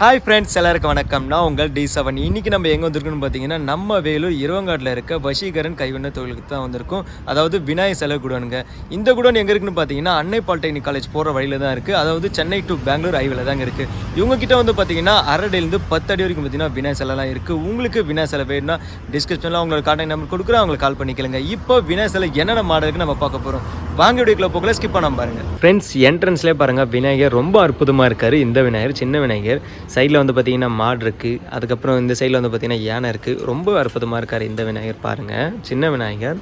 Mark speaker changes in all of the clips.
Speaker 1: Hi friends எல்லாருக்கும் வணக்கம். நான் உங்கள் டி செவன் இன்னைக்கு நம்ம எங்கே வந்திருக்கோம்னு பார்த்தீங்கன்னா நம்ம வேலூர் இருவங்காட்டில் இருக்க வசீகரன் கைவினை தொழிலுக்கு தான் வந்திருக்கோம். அதாவது விநாயகர் செலவு குடோனுங்க. இந்த குடோன் எங்கே இருக்குன்னு பார்த்தீங்கன்னா அன்னை பாலிடெக்னிக் காலேஜ் போகிற வழியில் தான் இருக்குது அதாவது சென்னை டு பெங்களூர் ஹைவேல தாங்க இருக்குது இவங்க கிட்ட வந்து பார்த்தீங்கன்னா அரடிலேருந்து பத்து அடி வரைக்கும் பார்த்தீங்கன்னா விநாயக சிலைலாம் இருக்குது உங்களுக்கு விநாயக சிலை வேணும்னா டிஸ்கிரிப்ஷனில் அவங்களோட கான்டாக்ட் நம்பர் கொடுக்குறேன். அவங்களுக்கு கால் பண்ணிக்கலங்க. இப்போ விநாயக சிலை என்னென்ன மாடலுக்கு நம்ம பார்க்க போகிறோம் வாங்க வீடியோக்குள்ள போகல ஸ்கிப் பண்ணாம பாருங்க. ஃப்ரெண்ட்ஸ் என்ட்ரன்ஸ்லேயே பாருங்க விநாயகர் ரொம்ப அற்புதமாக இருக்கார். இந்த விநாயகர் சின்ன விநாயகர். சைடில் வந்து பார்த்தீங்கன்னா மாடு இருக்குது அதுக்கப்புறம் இந்த சைடில் வந்து பார்த்தீங்கன்னா யானை இருக்குது ரொம்ப அற்புதமாக இருக்கார் இந்த விநாயகர் பாருங்கள் சின்ன விநாயகர்.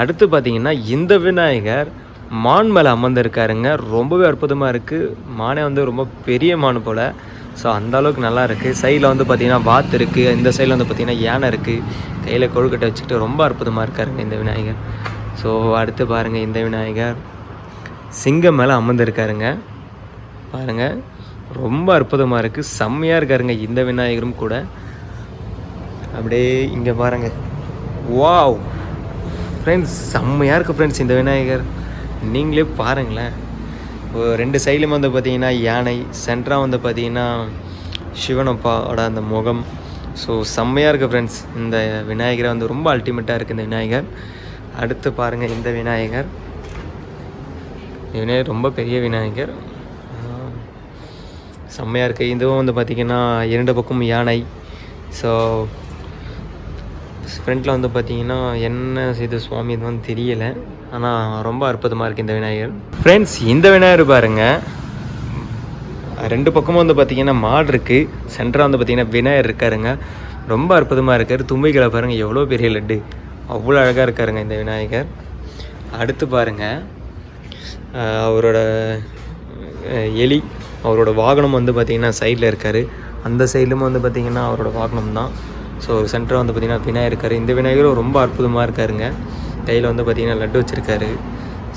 Speaker 1: அடுத்து பார்த்தீங்கன்னா இந்த விநாயகர் மான் மேலே அமர்ந்திருக்காருங்க. ரொம்பவே அற்புதமாக இருக்குது மானே வந்து ரொம்ப பெரிய மான் போல். ஸோ அந்த அளவுக்கு நல்லா இருக்குது சைடில் வந்து பார்த்தீங்கன்னா வாத்து இருக்குது இந்த சைடில் வந்து பார்த்தீங்கன்னா யானை இருக்குது கையில் கொழுக்கட்டை வச்சுக்கிட்டு ரொம்ப அற்புதமாக இருக்காருங்க இந்த விநாயகர். ஸோ அடுத்து பாருங்கள் இந்த விநாயகர். சிங்கம் மேலே அமர்ந்திருக்காருங்க. பாருங்கள் ரொம்ப அற்புதமாக இருக்குது செம்மையாக இருக்காருங்க இந்த விநாயகரும் கூட. அப்படியே இங்கே பாருங்கள் வாவ் ஃப்ரெண்ட்ஸ் செம்மையாக இருக்குது ஃப்ரெண்ட்ஸ் இந்த விநாயகர். நீங்களே பாருங்களேன். ரெண்டு சைட்லையும் வந்து பார்த்தீங்கன்னா யானை சென்டராக வந்து பார்த்தீங்கன்னா சிவனப்பாவோட அந்த முகம். ஸோ செம்மையாக இருக்குது ஃப்ரெண்ட்ஸ் இந்த விநாயகரை வந்து ரொம்ப அல்டிமேட்டாக இருக்குது இந்த விநாயகர். அடுத்து பாருங்கள் இந்த விநாயகர். இவனே விநாயகர் ரொம்ப பெரிய விநாயகர். செம்மையாக இருக்குது இதுவும் வந்து பார்த்திங்கன்னா இரண்டு பக்கம் யானை. ஸோ ஃப்ரண்ட்டில் வந்து பார்த்திங்கன்னா என்ன இது சுவாமி இது வந்து தெரியலை. ஆனால் ரொம்ப அற்புதமாக இருக்குது இந்த விநாயகர். ஃப்ரெண்ட்ஸ் இந்த விநாயகர் பாருங்கள் ரெண்டு பக்கமும் வந்து பார்த்திங்கன்னா மாடு இருக்குது சென்டராக வந்து பார்த்திங்கன்னா விநாயகர் இருக்காருங்க. ரொம்ப அற்புதமாக இருக்கார். தும்பிகளை பாருங்கள் எவ்வளோ பெரிய லட்டு. அவ்வளோ அழகாக இருக்காருங்க இந்த விநாயகர். அடுத்து பாருங்கள் அவரோட எலி அவரோட வாகனம் வந்து பார்த்திங்கன்னா சைடில் இருக்கார். அந்த சைட்லும் வந்து பார்த்திங்கன்னா அவரோட வாகனம் தான். ஸோ சென்டராக வந்து பார்த்திங்கன்னா விநாயகர் இருக்கார். இந்த விநாயகரும் ரொம்ப அற்புதமாக இருக்காருங்க. கையில் வந்து பார்த்திங்கன்னா லட்டு வச்சுருக்காரு.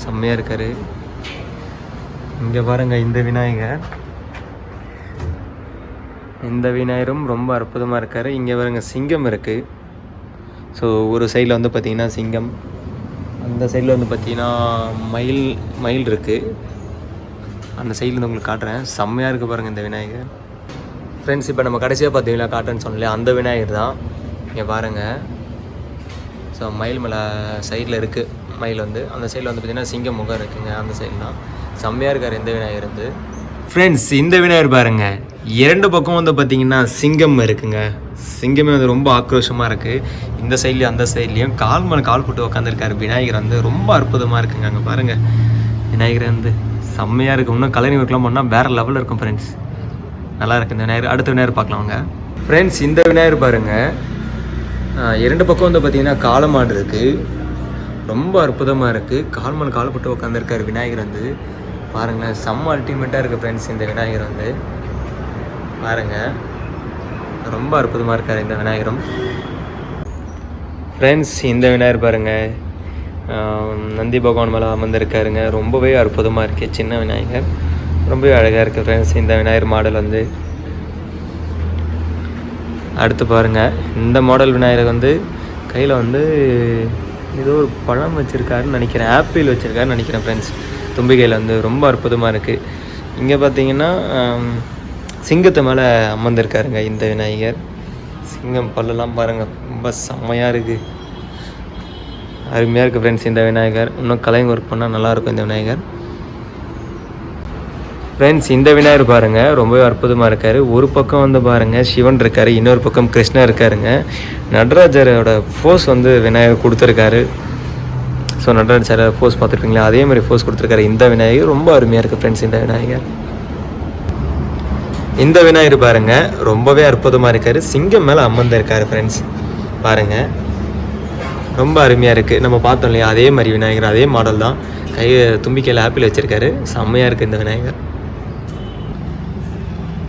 Speaker 1: செம்மையாக இருக்கார். இங்கே பாருங்கள் இந்த விநாயகர். இந்த விநாயகரும் ரொம்ப அற்புதமாக இருக்கார். இங்கே பாருங்க சிங்கம் இருக்குது ஸோ ஒரு சைடில் வந்து பார்த்திங்கன்னா சிங்கம் அந்த சைடில் வந்து பார்த்திங்கன்னா மயில் மயில் இருக்குது அந்த சைடில் வந்து உங்களுக்கு காட்டுறேன். செம்மையாக இருக்குது பாருங்கள் இந்த விநாயகர். ஃப்ரெண்ட்ஸ் இப்போ நம்ம கடைசியாக பார்த்தீங்களா காட்டுன்னு சொன்னல அந்த விநாயகர் தான். இங்கே பாருங்கள் ஸோ மயில் மலை சைடில் இருக்குது மயில் வந்து. அந்த சைடில் வந்து பார்த்திங்கன்னா சிங்கம் முகம் இருக்குங்க அந்த சைட்லாம் செம்மையாக இருக்கார் இந்த விநாயகர் வந்து. ஃப்ரெண்ட்ஸ் இந்த விநாயகர் பாருங்கள் இரண்டு பக்கம் வந்து பார்த்தீங்கன்னா சிங்கம் இருக்குங்க. சிங்கமே வந்து ரொம்ப ஆக்ரோஷமாக இருக்குது இந்த சைட்லேயும் அந்த சைட்லேயும் கால் மேலே கால் போட்டு உட்காந்துருக்காரு விநாயகர் வந்து. ரொம்ப அற்புதமாக இருக்குங்க அங்கே பாருங்கள் விநாயகர் வந்து செம்மையாக இருக்குது இன்னும் கலரிங் ஒர்க்லாம் பண்ணால் வேறு லெவலில் இருக்கும் ஃப்ரெண்ட்ஸ் நல்லா இருக்குது இந்த விநாயகர் அடுத்த விநாயகர் பார்க்கலாம் ஃப்ரெண்ட்ஸ் இந்த விநாயகர் பாருங்கள் இரண்டு பக்கம் வந்து பார்த்திங்கன்னா காலமாடு இருக்குது ரொம்ப அற்புதமாக இருக்குது கால் மேலே கால் போட்டு உட்காந்துருக்காரு விநாயகர் வந்து. பாருங்களேன் செம்ம அல்டிமேட்டாக இருக்குது ஃப்ரெண்ட்ஸ் இந்த விநாயகர் வந்து. பாருங்கள் ரொம்ப அற்புதமாக இருக்கார் இந்த விநாயகரும். ஃப்ரெண்ட்ஸ் இந்த விநாயகர் பாருங்கள் நந்தி பகவான் மேலே அமர்ந்திருக்காருங்க. ரொம்பவே அற்புதமாக இருக்குது சின்ன விநாயகர். ரொம்பவே அழகாக இருக்குது ஃப்ரெண்ட்ஸ் இந்த விநாயகர் மாடல் வந்து. அடுத்து பாருங்கள் இந்த மாடல் விநாயகர் வந்து கையில் வந்து ஏதோ ஒரு பழம் வச்சுருக்காருன்னு நினைக்கிறேன். ஆப்பிள் வச்சுருக்காருன்னு நினைக்கிறேன் ஃப்ரெண்ட்ஸ் தும்பிக்கையில் வந்து ரொம்ப அற்புதமாக இருக்குது இங்கே பார்த்தீங்கன்னா சிங்கத்து மேலே அமர்ந்திருக்காருங்க இந்த விநாயகர். சிங்கம் பல்லெல்லாம் பாருங்கள் ரொம்ப செம்மையாக இருக்குது அருமையாக இருக்குது ஃப்ரெண்ட்ஸ் இந்த விநாயகர். இன்னும் கலைங்க ஒர்க் பண்ணால் நல்லாயிருக்கும் இந்த விநாயகர். ஃப்ரெண்ட்ஸ் இந்த விநாயகர் பாருங்கள் ரொம்பவே அற்புதமாக இருக்கார். ஒரு பக்கம் வந்து பாருங்கள் சிவன் இருக்கார் இன்னொரு பக்கம் கிருஷ்ணா இருக்காருங்க. நடராஜரோட ஃபோர்ஸ் வந்து விநாயகர் கொடுத்துருக்காரு. ஸோ நடராஜர் ஃபோர்ஸ் பார்த்துருக்கீங்களா அதே மாதிரி ஃபோர்ஸ் கொடுத்துருக்காரு இந்த விநாயகர். ரொம்ப அருமையாக இருக்குது ஃப்ரெண்ட்ஸ் இந்த விநாயகர். இந்த விநாயகர் பாருங்க ரொம்பவே அற்புதமாக இருக்காரு. சிங்கம் மேலே அமர்ந்திருக்காரு ஃப்ரெண்ட்ஸ் பாருங்க. ரொம்ப அருமையாக இருக்குது நம்ம பார்த்தோம் இல்லையா அதே மாதிரி விநாயகர் அதே மாடல் தான். கையை தும்பிக்கையில் ஆப்பிள் வச்சுருக்காரு. செம்மையாக இருக்குது இந்த விநாயகர்.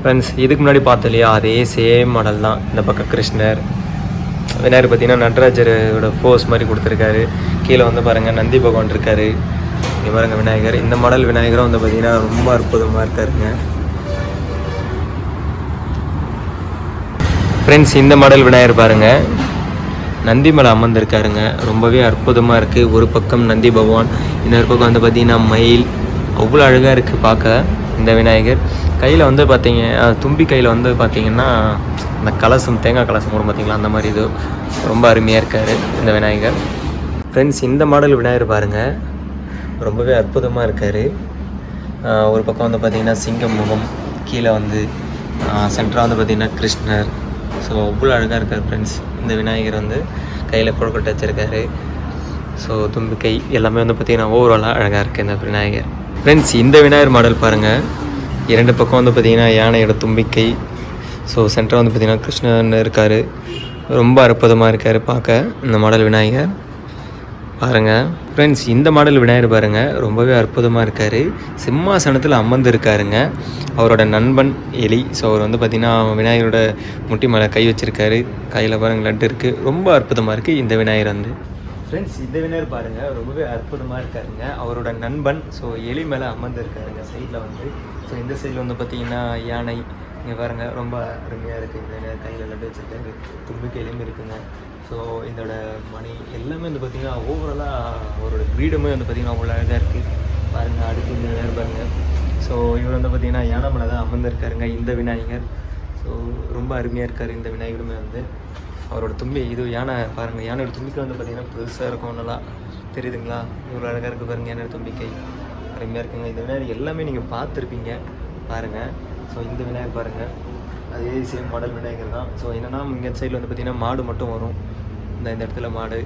Speaker 1: ஃப்ரெண்ட்ஸ் இதுக்கு முன்னாடி பார்த்தோம் இல்லையா அதே சேம் மாடல் தான். இந்த பக்கம் கிருஷ்ணர். விநாயகர் பார்த்தீங்கன்னா நடராஜரோட ஃபோர்ஸ் மாதிரி கொடுத்துருக்காரு. கீழே வந்து பாருங்கள் நந்தி பகவான் இருக்காரு. இங்கே பாருங்கள் விநாயகர். இந்த மாடல் விநாயகரும் வந்து பார்த்தீங்கன்னா ரொம்ப அற்புதமாக இருக்காருங்க. ஃப்ரெண்ட்ஸ் இந்த மாடல் விநாயகர் பாருங்கள் நந்தி மேலே அமர்ந்திருக்காருங்க. ரொம்பவே அற்புதமாக இருக்குது ஒரு பக்கம் நந்தி பகவான் இன்னொரு பக்கம் வந்து பார்த்திங்கன்னா மயில். அவ்வளோ அழகாக இருக்குது பார்க்க இந்த விநாயகர். கையில் வந்து பார்த்தீங்க தும்பி கையில் வந்து பார்த்திங்கன்னா இந்த கலசம் தேங்காய் கலசம் கூட பார்த்தீங்களா அந்த மாதிரி இது. ரொம்ப அருமையாக இருக்கார் இந்த விநாயகர். ஃப்ரெண்ட்ஸ் இந்த மாடல் விநாயகர் பாருங்கள் ரொம்பவே அற்புதமாக இருக்கார். ஒரு பக்கம் வந்து பார்த்திங்கன்னா சிங்கம் முகம் கீழே வந்து சென்டராக வந்து பார்த்தீங்கன்னா கிருஷ்ணர். ஸோ அவ்வளோ அழகாக இருக்கார் ஃப்ரெண்ட்ஸ் இந்த விநாயகர் வந்து கையில் கொழுக்கட்டை வச்சுருக்காரு. ஸோ தும்பிக்கை எல்லாமே வந்து பார்த்திங்கன்னா ஓவராலாக அழகாக இருக்குது இந்த விநாயகர். ஃப்ரெண்ட்ஸ் இந்த விநாயகர் மாடல் பாருங்கள் இரண்டு பக்கம் வந்து பார்த்தீங்கன்னா யானையோட தும்பிக்கை. ஸோ சென்டராக வந்து பார்த்திங்கன்னா கிருஷ்ணன் இருக்கார். ரொம்ப அற்புதமாக இருக்கார் பார்க்க இந்த மாடல் விநாயகர். பாருங்கள் ஃப்ரெண்ட்ஸ் இந்த மாடல் விநாயகர் பாருங்கள் ரொம்பவே அற்புதமாக இருக்கார். சிம்மாசனத்தில் அமர்ந்து இருக்காருங்க அவரோட நண்பன் எலி. ஸோ அவர் வந்து பார்த்திங்கன்னா விநாயகரோட முட்டி மேலே கை வச்சுருக்காரு. கையில் பாருங்கள் லட்டு இருக்குது ரொம்ப அற்புதமாக இருக்குது இந்த விநாயகர் வந்து. ஃப்ரெண்ட்ஸ் இந்த விநாயகர் பாருங்கள் ரொம்பவே அற்புதமாக இருக்காருங்க. அவரோட நண்பன் ஸோ எலி மேலே அமர்ந்து இருக்காருங்க சைடில் வந்து. ஸோ இந்த சைடில் வந்து பார்த்திங்கன்னா யானை இங்கே பாருங்கள் ரொம்ப அருமையாக இருக்குது இந்த கையில் லட்டு வச்சிருக்காரு தும்பிக்கையிலையும் இருக்குங்க. ஸோ இதோட மணி எல்லாமே வந்து பார்த்திங்கன்னா ஓவராலாக அவரோட கிரீடமே வந்து பார்த்திங்கன்னா அவ்வளோ அழகாக இருக்குது பாருங்கள் அடுத்து இந்த நேரம் பாருங்கள் ஸோ இவர் வந்து பார்த்திங்கன்னா யானை மேலே தான் அமர்ந்திருக்காருங்க இந்த விநாயகர். ஸோ ரொம்ப அருமையாக இருக்கார் இந்த விநாயகருமே வந்து. அவரோட தும்பி இது யானை பாருங்கள் யானையோட தும்பிக்கை வந்து பார்த்திங்கன்னா பெருசாக இருக்கும் நல்லா தெரியுதுங்களா? இவ்வளோ அழகாக இருக்குது பாருங்கள் யானையோட தும்பிக்கை. அருமையாக இருக்குங்க. இந்த விநாயகர் எல்லாமே நீங்கள் பார்த்துருப்பீங்க. பாருங்கள் ஸோ இந்த விநாயகர் பாருங்கள் அதே சேம் மாடல் விநாயகர் தான். ஸோ என்னென்னா இங்கே சைடில் வந்து பார்த்திங்கன்னா மாடு மட்டும் வரும். இந்த இந்த இடத்துல மாடு.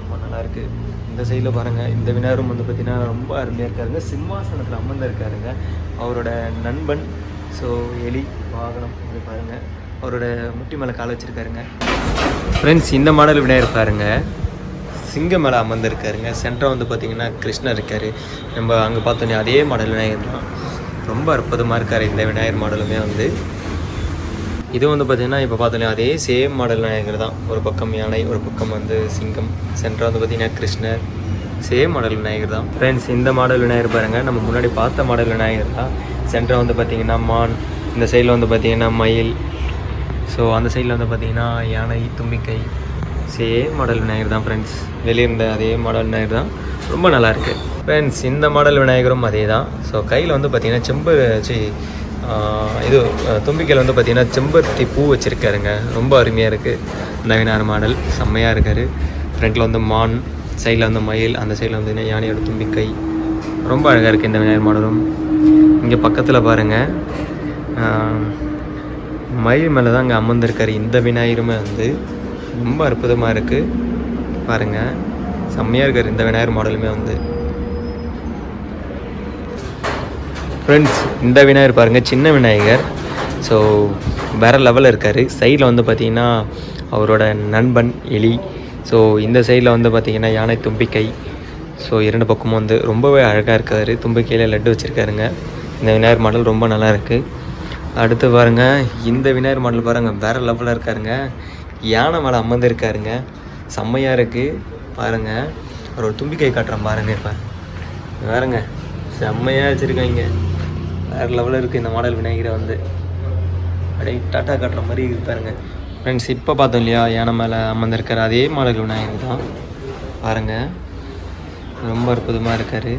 Speaker 1: ரொம்ப நல்லாயிருக்கு இந்த சைடில் பாருங்கள் இந்த விநாயகரும் வந்து பார்த்திங்கன்னா ரொம்ப அருமையாக இருக்காருங்க. சிம்மாசனத்தில் அமர்ந்து இருக்காருங்க. அவரோட நண்பன் ஸோ எலி வாகனம் வந்து பாருங்கள் அவரோட முட்டி மேலே காலை வச்சுருக்காருங்க. ஃப்ரெண்ட்ஸ் இந்த மாடல் விநாயகர் பாருங்கள் சிங்க மேலே அமர்ந்திருக்காருங்க. சென்டராக வந்து பார்த்தீங்கன்னா கிருஷ்ணர் இருக்கார். நம்ம அங்கே பார்த்தோன்னே அதே மாடல் விநாயகர் தான். ரொம்ப அற்புதமாக இருக்கார் இந்த விநாயகர் மாடலுமே வந்து. இது வந்து பார்த்தீங்கன்னா இப்போ பார்த்தோன்னே அதே சேம் மாடல் விநாயகர் தான். ஒரு பக்கம் யானை ஒரு பக்கம் வந்து சிங்கம். சென்டராக வந்து பார்த்தீங்கன்னா கிருஷ்ணர். சேம் மாடல் விநாயகர் தான். ஃப்ரெண்ட்ஸ் இந்த மாடல் விநாயகர் பாருங்கள் நம்ம முன்னாடி பார்த்த மாடல் விநாயகர் தான். சென்டராக வந்து பார்த்திங்கன்னா மான். இந்த சைடில் வந்து பார்த்திங்கன்னா மயில். ஸோ அந்த சைடில் வந்து பார்த்திங்கன்னா யானை தும்பிக்கை. சேம் மாடல் விநாயகர் தான் ஃப்ரெண்ட்ஸ் வெளியே இருந்த அதே மாடல் விநாயகர் தான். ரொம்ப நல்லாயிருக்கு ஃப்ரெண்ட்ஸ் இந்த மாடல் விநாயகரும் அதே தான் ஸோ கையில் வந்து பார்த்தீங்கன்னா செம்பு சி இது தும்பிக்கையில் வந்து பார்த்தீங்கன்னா செம்பருத்தி பூ வச்சுருக்காருங்க. ரொம்ப அருமையாக இருக்குது இந்த விநாயகர் மாடல் செம்மையாக இருக்கார் ஃப்ரண்ட்டில் வந்து மான் சைடில் வந்து மயில் அந்த சைடில் வந்து யானையோட தும்பிக்கை. ரொம்ப அழகாக இருக்குது இந்த விநாயகர் மாடலும் இங்கே பக்கத்தில் பாருங்கள் மயில் மேலே தான் அங்கே அமர்ந்திருக்காரு. இந்த விநாயகருமே வந்து ரொம்ப அற்புதமாக இருக்குது பாருங்கள் செம்மையாக இருக்கார் இந்த விநாயகர் மாடலுமே வந்து. ஃப்ரெண்ட்ஸ் இந்த விநாயகர் பாருங்கள் சின்ன விநாயகர். ஸோ வேறு லெவலில் இருக்கார். சைடில் வந்து பார்த்திங்கன்னா அவரோட நண்பன் எலி. ஸோ இந்த சைடில் வந்து பார்த்திங்கன்னா யானை தும்பிக்கை. ஸோ இரண்டு பக்கமும் வந்து ரொம்பவே அழகாக இருக்காரு. தும்பிக்கையில் லட்டு வச்சுருக்காருங்க. இந்த விநாயகர் மாடல் ரொம்ப நல்லா இருக்குது அடுத்து பாருங்கள் இந்த விநாயகர் மாடல் பாருங்கள் வேறு லெவலில் இருக்காருங்க. யானை மேலே அமர்ந்துருக்காருங்க. செம்மையாக இருக்குது பாருங்க அவரோட தும்பிக்கை காட்டுறேன் பாருங்க இப்போ வேறுங்க செம்மையாக வச்சுருக்காங்க. வேறு லெவலில் இருக்குது இந்த மாடல் விநாயகரை வந்து. அப்படியே டாட்டா காட்டுற மாதிரி இருக்கு பாருங்கள் ஃப்ரெண்ட்ஸ் இப்போ பார்த்தோம் இல்லையா? யானை மேலே அமர்ந்திருக்காரு. அதே மாடல் விநாயகர் தான். பாருங்கள் ரொம்ப அற்புதமாக இருக்கார்.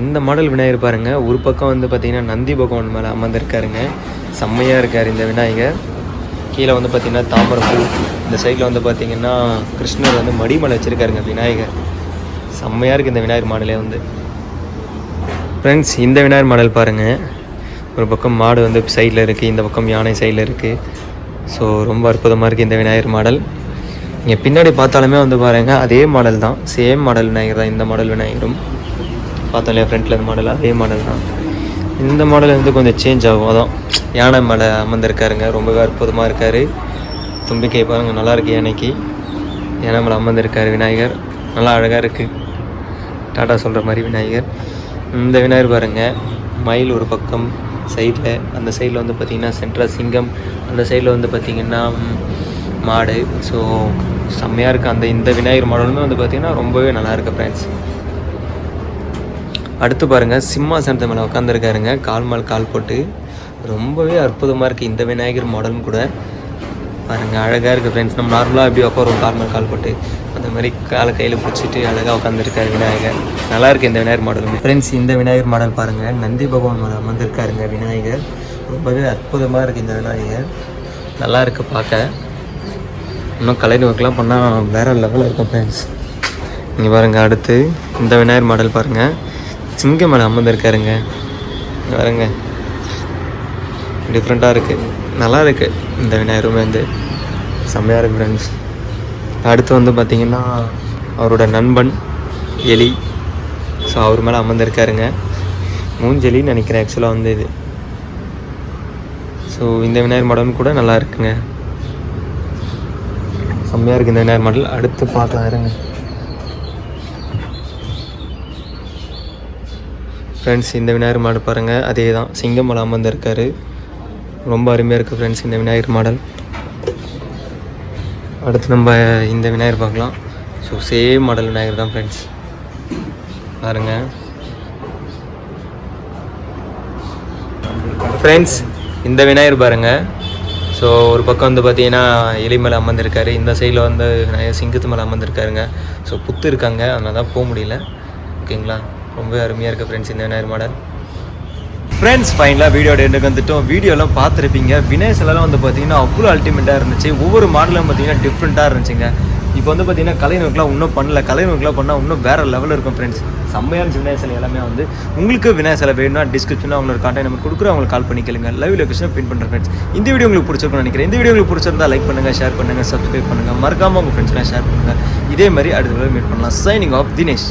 Speaker 1: இந்த மாடல் விநாயகர் பாருங்கள் ஒரு பக்கம் வந்து பார்த்திங்கன்னா நந்தி பகவான் மேலே அமர்ந்திருக்காருங்க. செம்மையாக இருக்கார் இந்த விநாயகர். கீழே வந்து பார்த்திங்கன்னா தாமரப்பூ இந்த சைடில் வந்து பார்த்தீங்கன்னா கிருஷ்ணர் வந்து மடிமலை வச்சுருக்காருங்க விநாயகர். செம்மையாக இருக்குது இந்த விநாயகர் மாடலே வந்து. ஃப்ரெண்ட்ஸ் இந்த விநாயகர் மாடல் பாருங்கள் ஒரு பக்கம் மாடு வந்து சைடில் இருக்குது இந்த பக்கம் யானை சைடில் இருக்குது ஸோ ரொம்ப அற்புதமாக இருக்குது இந்த விநாயகர் மாடல். இங்கே பின்னாடி பார்த்தாலுமே வந்து பாருங்கள் அதே மாடல் தான். சேம் மாடல் விநாயகர் தான் இந்த மாடல் விநாயகரும். பார்த்தோம் இல்லையா ஃப்ரண்ட்டில் இந்த மாடல் அதே மாடல் தான். இந்த மாடல் வந்து கொஞ்சம் சேஞ்ச் ஆகும் அதான். யானை மேலே அமர்ந்திருக்காருங்க ரொம்பவே அற்புதமாக இருக்கார். தும்பிக்கை பாருங்கள் நல்லா இருக்கு யானைக்கு. யானை மேலே அமர்ந்திருக்கார் விநாயகர். நல்லா அழகாக இருக்குது டாடா சொல்கிற மாதிரி விநாயகர். இந்த விநாயகர் பாருங்கள் மயில் ஒரு பக்கம் சைடில் அந்த சைடில் வந்து பார்த்திங்கன்னா சென்ட்ரா சிங்கம் அந்த சைடில் வந்து பார்த்திங்கன்னா மாடு. ஸோ செம்மையாக இருக்குது அந்த இந்த விநாயகர் மாடலுமே வந்து பார்த்திங்கன்னா ரொம்பவே நல்லா இருக்குது ஃப்ரெண்ட்ஸ் அடுத்து பாருங்கள் சிம்மாசனத்து மேலே உட்காந்துருக்காருங்க கால் மேல் கால் போட்டு. ரொம்பவே அற்புதமாக இருக்குது இந்த விநாயகர் மாடலும் கூட. பாருங்கள் அழகாக இருக்குது ஃப்ரெண்ட்ஸ் நம்ம நார்மலாக எப்படி உட்காருவோம் கால் மேல் கால் போட்டு. அந்த மாதிரி காலை கையில் பிடிச்சிட்டு அழகாக உட்காந்துருக்காரு விநாயகர். நல்லா இருக்கு இந்த விநாயகர் மாடல் ஃப்ரெண்ட்ஸ் இந்த விநாயகர் மாடல் பாருங்கள் நந்தி பகவான் மேலே அமர்ந்திருக்காருங்க விநாயகர். ரொம்பவே அற்புதமாக இருக்குது இந்த விநாயகர். நல்லா இருக்கு பார்க்க. இன்னும் கலை ஒர்க்லாம் பண்ணால் வேறு லெவலில் இருக்கும் ஃப்ரெண்ட்ஸ் இங்கே பாருங்கள் அடுத்து இந்த விநாயகர் மாடல் பாருங்கள் சிங்க மேலே அமர்ந்திருக்காருங்க. பாருங்க. டிஃப்ரெண்ட்டாக இருக்குது நல்லா இருக்குது இந்த விநாயகருமே வந்து. செம்மையாக இருக்குது ஃப்ரெண்ட்ஸ் அடுத்து வந்து பார்த்திங்கன்னா அவரோட நண்பன் எலி. ஸோ அவர் மேலே அமர்ந்திருக்காருங்க. மூஞ்செலின்னு நினைக்கிறேன் ஆக்சுவலாக வந்து இது. ஸோ இந்த விநாயகர் மாடலும் கூட நல்லா இருக்குங்க. செம்மையாக இருக்குது இந்த விநாயகர் மாடல். அடுத்து பார்க்கலாம் இருங்க. ஃப்ரெண்ட்ஸ் இந்த விநாயகர் மாடல் பாருங்கள் அதே தான் சிங்கம் மலை அமர்ந்திருக்காரு. ரொம்ப அருமையாக இருக்குது ஃப்ரெண்ட்ஸ் இந்த விநாயகர் மாடல். அடுத்து நம்ம இந்த விநாயகர் பார்க்கலாம். ஸோ சேம் மாடல் விநாயகர் தான் ஃப்ரெண்ட்ஸ் பாருங்க. ஃப்ரெண்ட்ஸ் இந்த விநாயகர் பாருங்க. ஸோ ஒரு பக்கம் வந்து பார்த்தீங்கன்னா எலி மேலே அமர்ந்திருக்காரு. இந்த சைடில் வந்து விநாயகர் சிங்கத்து மேலே அமர்ந்திருக்காருங்க. ஸோ புத்து இருக்காங்க. அதனால தான் போக முடியல. ஓகேங்களா ரொம்ப அருமையாக இருக்குது ஃப்ரெண்ட்ஸ் இந்த விநாயகர் மாடல் ஃப்ரெண்ட்ஸ் ஃபைனலாக வீடியோ எண்டுக்கு வந்துட்டோம் வீடியோலாம் பார்த்துருப்பீங்க. வினய் சிலலாம் வந்து பார்த்தீங்கன்னா அவ்வளோ அல்டிமேட்டாக இருந்துச்சு. ஒவ்வொரு மாடலும் பார்த்தீங்கன்னா டிஃப்ரெண்ட்டாக இருந்துச்சுங்க. இப்போ வந்து பார்த்தீங்கன்னா கலை நோக்கெலாம் இன்னும் பண்ணல. கலை பண்ணால் இன்னும் வேறு லெவலில் இருக்கும் ஃப்ரெண்ட்ஸ் செம்மையான விநாயகர் சிலை எல்லாமே வந்து. உங்களுக்கு விநாயகர் சிலை வேணும்னா டிஸ்கிரிப்ஷனில் அவங்களோட கான்டாக்ட் நம்பர் கொடுக்குறோம் அவங்களுக்கு கால் பண்ணி கேளுங்க. லைவ் லொக்கேஷன் பின் பண்ணுறேன் ஃப்ரெண்ட்ஸ் இந்த வீடியோ உங்களுக்கு பிடிச்சிருக்கும்னு நினைக்கிறேன். இந்த வீடியோ உங்களுக்கு பிடிச்சிருந்தா லைக் பண்ணுங்கள் ஷேர் பண்ணுங்கள் சப்ஸ்கிரைப் பண்ணுங்கள் மறக்காமல் உங்கள் ஃப்ரெண்ட்ஸ்லாம் ஷேர் பண்ணுங்கள் இதே மாதிரி அடுத்த மீட் பண்ணலாம். Signing off Dinesh